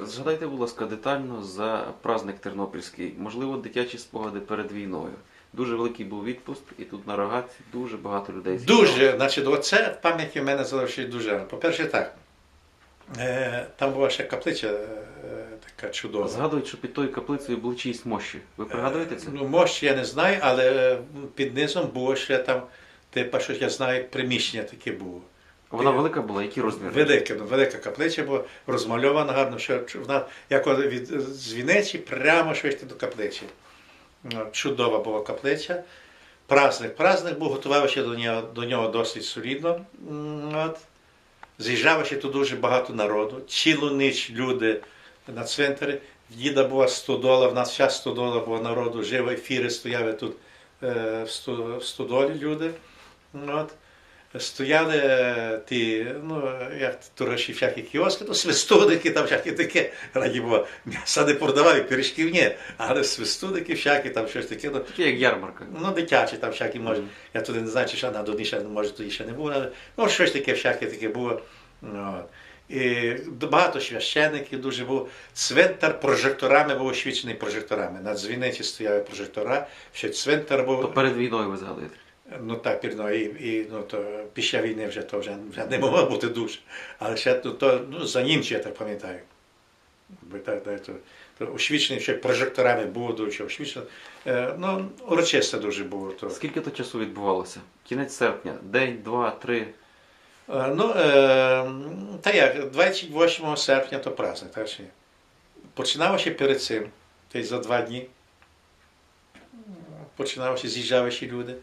Згадайте, будь ласка, детально за праздник Тернопільський. Можливо, дитячі спогади перед війною. Дуже великий був відпуск, і тут на рогаті дуже багато людей. зібралося. Дуже, значить, оце пам'яті в мене залишить дуже. По-перше, так. Е, там була ще каплиця е, така чудова. Згадують, що під тою каплицею були чиїсь мощі. Ви пригадуєте це? Ну, мощ я не знаю, але е, під низом було ще там, типа, що я знаю, приміщення таке було. Вона велика була, які розміри? Велика, ну, велика каплиця була, розмальована гарно, що вона як від з Вінниці прямо йти до каплиці. Ну, Чудова була каплиця. Праздник. Праздник був, готувався до нього, до нього досить солідно. От. З'їжджалося тут дуже багато народу. Цілу ніч люди на цвинтарі. В діда була стодола, в нас вся стодола була народу, живо, ефіри стояли тут е, в стодолі люди. От. Стояли е, ті, ну, як торгаші, всякі кіоски, ну, свистуники, там всякі таке, раді було, м'яса не продавали, пиріжків ні, але свистуники всякі, там щось таке, ну, Такі як ярмарка. ну дитячі там всякі, може, Мгм. я туди не знаю, чи ще на ще, може, тоді ще не було, але ну, щось таке всяке таке було. Ну. І багато священиків дуже було. Цвинтар прожекторами був освічений прожекторами. На дзвіниці стояли прожектора, ще цвинтар був. То перед війною ви згадуєте. Ну так, пірно, і, і ну, то, після війни вже то вже, вже не могло бути дуже. Але ще то, то ну, за німці, я так пам'ятаю. Бо так, так, то, то освічений ще прожекторами було дуже освічено. Е, ну, урочисто дуже було. То. Скільки то часу відбувалося? Кінець серпня, день, два, три. Е, ну, е, та як, 28 серпня то праздник, так чи ні? Починалося перед цим, десь за два дні. Починалося, з'їжджалися люди.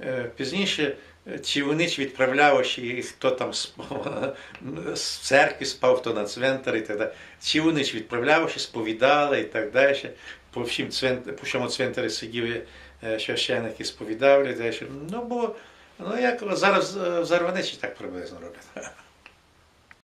Е, Пізніше е, чи вони ж відправлялися, і хто там з церкви спав, хто на цвентар і так далі. Чи вони ж відправлялися, сповідали і так далі. По всім цвентарі по всьому цвинтарі сиділи священник і сповідав і далі. Ну, бо Ну, як зараз е, в Зарваничі так приблизно роблять.